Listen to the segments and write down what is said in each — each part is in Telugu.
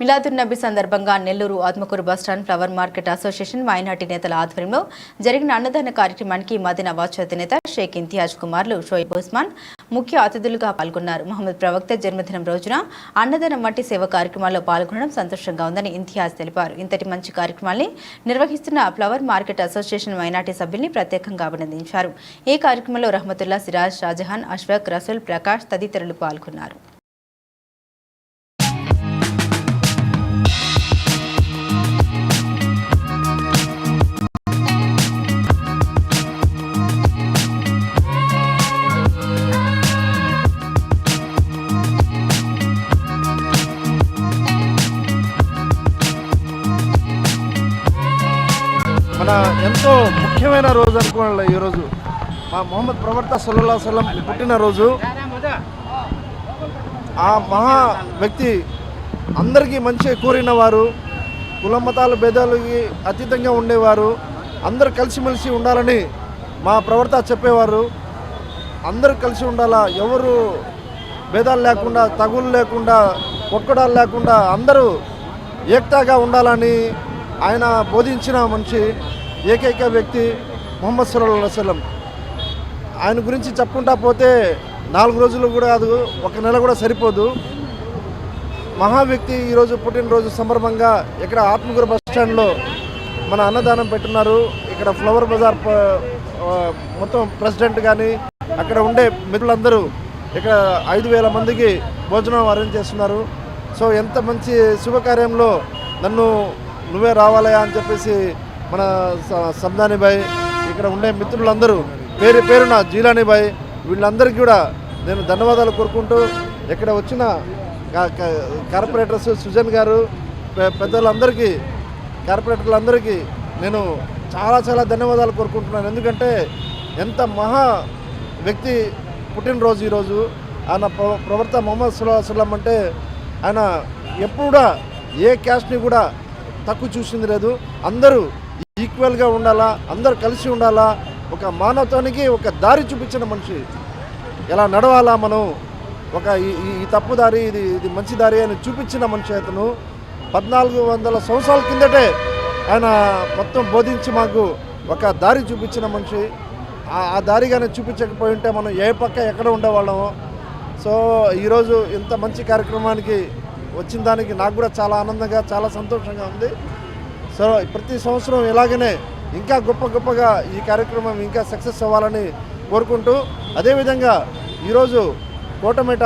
మిలాదున్నబి సందర్భంగా Nellore Atmakur bus stand flower market association minority నేతల ఆధ్వర్యంలో జరిగిన అన్నదాన కార్యక్రమానికి మదీన వాచ్ అధినేత షేక్ ఇంతియాజ్ కుమార్లు షోయిబ్ ఉస్మాన్ ముఖ్య అతిథులుగా పాల్గొన్నారు. మహమ్మద్ ప్రవక్త జన్మదినం రోజున అన్నదానం వంటి సేవ కార్యక్రమాల్లో పాల్గొనడం సంతోషంగా ఉందని ఇంతియాజ్ తెలిపారు. ఇంతటి మంచి కార్యక్రమాల్ని నిర్వహిస్తున్న ఫ్లవర్ మార్కెట్ అసోసియేషన్ మైనార్టీ సభ్యుల్ని ప్రత్యేకంగా అభినందించారు. ఈ కార్యక్రమంలో రహమతుల్లా సిరాజ్ షాజహాన్ అష్ఫాక్ రసూల్ ప్రకాష్ తదితరులు పాల్గొన్నారు. మన ఎంతో ముఖ్యమైన రోజు అనుకోవాలి ఈరోజు. మా మొహమ్మద్ ప్రవర్త సల్లా సల్లం పుట్టినరోజు. ఆ మహా వ్యక్తి అందరికీ మంచి కోరిన వారు కుల మతాల భేదాలకి అతీతంగా ఉండేవారు. అందరూ కలిసిమెలిసి ఉండాలని మా ప్రవర్త చెప్పేవారు. అందరూ కలిసి ఉండాలా? ఎవరు భేదాలు లేకుండా తగులు లేకుండా కొట్టుకోడాలు లేకుండా అందరూ ఏక్తాగా ఉండాలని ఆయన బోధించిన మనిషి ఏకైక వ్యక్తి మొహమ్మద్ సల్లా వసలం ఆయన గురించి చెప్పుకుంటా పోతే నాలుగు రోజులు కూడా కాదు ఒక నెల కూడా సరిపోదు. మహా వ్యక్తి ఈరోజు పుట్టినరోజు సందర్భంగా ఇక్కడ ఆత్మగురు బస్ స్టాండ్లో మన అన్నదానం పెట్టున్నారు. ఇక్కడ ఫ్లవర్ బజార్ మొత్తం ప్రెసిడెంట్ కానీ అక్కడ ఉండే మిత్రులందరూ ఇక్కడ ఐదు వేల మందికి భోజనం అరేంజ్ చేస్తున్నారు. సో ఎంత మంచి శుభకార్యంలో నన్ను నువ్వే రావాలయా అని చెప్పేసి మన స- సందాని ఇక్కడ ఉండే మిత్రులందరూ పేరు పేరున జీలాని భాయ్ వీళ్ళందరికీ కూడా నేను ధన్యవాదాలు కోరుకుంటూ ఇక్కడ వచ్చిన కా- కార్పొరేటర్స్ సుజన్ గారు పెద్దలందరికీ కార్పొరేటర్లందరికీ నేను చాలా చాలా ధన్యవాదాలు కోరుకుంటున్నాను. ఎందుకంటే ఎంత మహా వ్యక్తి పుట్టినరోజు ఈరోజు. ఆయన ప్రవర్త మొహమ్మద్ సుల్లాహం అంటే ఆయన ఎప్పుడు కూడా ఏ క్యాస్ట్ని కూడా తక్కువ చూసింది లేదు. అందరూ ఈక్వల్గా ఉండాలా? అందరూ కలిసి ఉండాలా? ఒక మానవత్వానికి ఒక దారి చూపించిన మనిషి. ఎలా నడవాలా మనం? ఒక ఈ- ఈ తప్పు దారి ఇది ఇది మంచి దారి అని చూపించిన మనిషి అతను. పద్నాలుగు వందల సంవత్సరాల కిందటే ఆయన మొత్తం బోధించి మాకు ఒక దారి చూపించిన మనిషి. ఆ- దారిగానే చూపించకపోయి ఉంటే మనం ఏ పక్క ఎక్కడ ఉండేవాళ్ళము. సో ఈరోజు ఇంత మంచి కార్యక్రమానికి వచ్చిన దానికి నాకు కూడా చాలా ఆనందంగా చాలా సంతోషంగా ఉంది. సో ప్రతి సంవత్సరం ఇలాగనే ఇంకా గొప్ప గొప్పగా ఈ కార్యక్రమం ఇంకా సక్సెస్ అవ్వాలని కోరుకుంటూ అదేవిధంగా ఈరోజు కోటమేట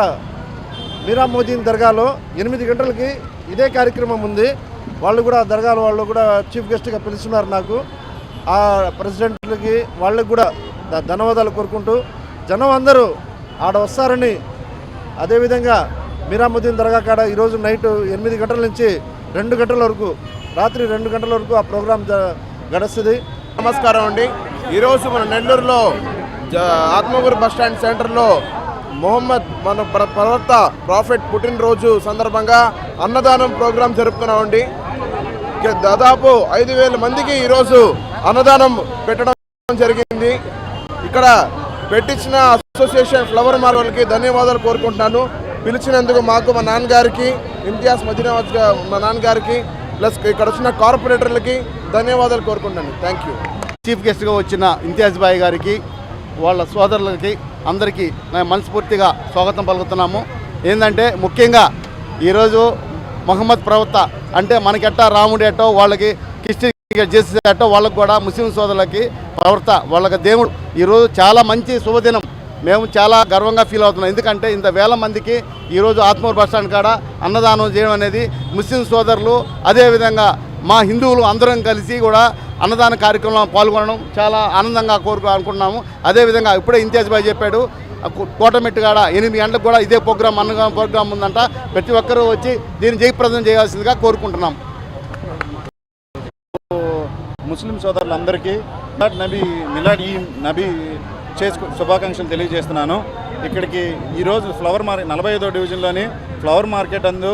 మీరా మోదీని దర్గాలో ఎనిమిది గంటలకి ఇదే కార్యక్రమం ఉంది. వాళ్ళు కూడా దర్గాల వాళ్ళు కూడా చీఫ్ గెస్ట్గా పిలుస్తున్నారు నాకు. ఆ ప్రెసిడెంట్లకి వాళ్ళకి కూడా ధన్యవాదాలు కోరుకుంటూ జనం అందరూ ఆడ వస్తారని అదేవిధంగా మీరాముద్దీన్ దర్గా కాడ ఈరోజు నైట్ ఎనిమిది గంటల నుంచి రెండు గంటల వరకు రాత్రి రెండు గంటల వరకు ఆ ప్రోగ్రాం గడుస్తుంది. నమస్కారం అండి. ఈరోజు మన నెల్లూరులో ఆత్మగూరు బస్టాండ్ బస్ స్టాండ్ సెంటర్లో మొహమ్మద్ మన ప్రవర్త ప్రాఫిట్ పుట్టినరోజు సందర్భంగా అన్నదానం ప్రోగ్రాం జరుపుతున్నామండి దాదాపు ఐదు వేల మందికి ఈరోజు అన్నదానం పెట్టడం జరిగింది. ఇక్కడ పెట్టించిన అసోసియేషన్ ఫ్లవర్ మార్వల్కి ధన్యవాదాలు కోరుకుంటున్నాను. పిలిచినందుకు మాకు మా నాన్నగారికి ఇంతియాజ్ మదీనావాజ్ మా నాన్నగారికి ప్లస్ ఇక్కడ వచ్చిన కార్పొరేటర్లకి ధన్యవాదాలు కోరుకుంటున్నాను. థ్యాంక్ యూ చీఫ్ గెస్ట్గా వచ్చిన ఇంతియాజ్ బాయ్ గారికి వాళ్ళ సోదరులకి అందరికీ నేను మనస్ఫూర్తిగా స్వాగతం పలుకుతున్నాము. ఏంటంటే ముఖ్యంగా ఈరోజు మహమ్మద్ ప్రవక్త అంటే మనకెట్టా రాముడు ఎట్టో వాళ్ళకి క్రిస్టియన్ చేసేటో వాళ్ళకి కూడా ముస్లిం సోదరులకి ప్రవర్త వాళ్ళకి దేవుడు. ఈరోజు చాలా మంచి శుభదినం. మేము చాలా గర్వంగా ఫీల్ అవుతున్నాం. ఎందుకంటే ఇంత వేల మందికి ఈరోజు ఆత్మూరు బస్ స్టాండ్ కాడ అన్నదానం చేయడం అనేది ముస్లిం సోదరులు అదేవిధంగా మా హిందువులు అందరం కలిసి కూడా అన్నదాన కార్యక్రమంలో పాల్గొనడం చాలా ఆనందంగా కోరుకు అనుకుంటున్నాము. అదేవిధంగా ఇప్పుడే ఇంతియాజ్ బాయ్ చెప్పాడు కోటమెట్టు కాడ ఎనిమిది గంటలకు కూడా ఇదే ప్రోగ్రాం అన్నదాన ప్రోగ్రాం ఉందంట. ప్రతి ఒక్కరూ వచ్చి దీన్ని జయప్రదం చేయాల్సిందిగా కోరుకుంటున్నాం. ముస్లిం సోదరులందరికీ మిలాడ్ నబీ మిలాడ్ ఈ నబీ చేసుకు శుభాకాంక్షలు తెలియజేస్తున్నాను. ఇక్కడికి ఈరోజు ఫ్లవర్ మార్కెట్ నలభై ఐదో డివిజన్లోని ఫ్లవర్ మార్కెట్ అందు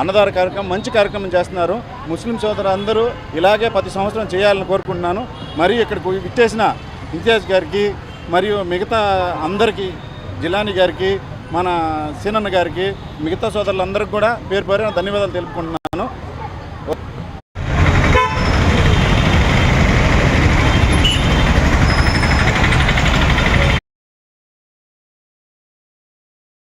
అన్నదార కార్యక్రమం మంచి కార్యక్రమం చేస్తున్నారు. ముస్లిం సోదరు అందరూ ఇలాగే ప్రతి సంవత్సరం చేయాలని కోరుకుంటున్నాను. మరియు ఇక్కడికి ఇచ్చేసిన ఇంతియాజ్ గారికి మరియు మిగతా అందరికీ జిలాని గారికి మన సీనన్న గారికి మిగతా సోదరులందరికీ కూడా పేరు పేరున ధన్యవాదాలు తెలుపుకుంటున్నాను.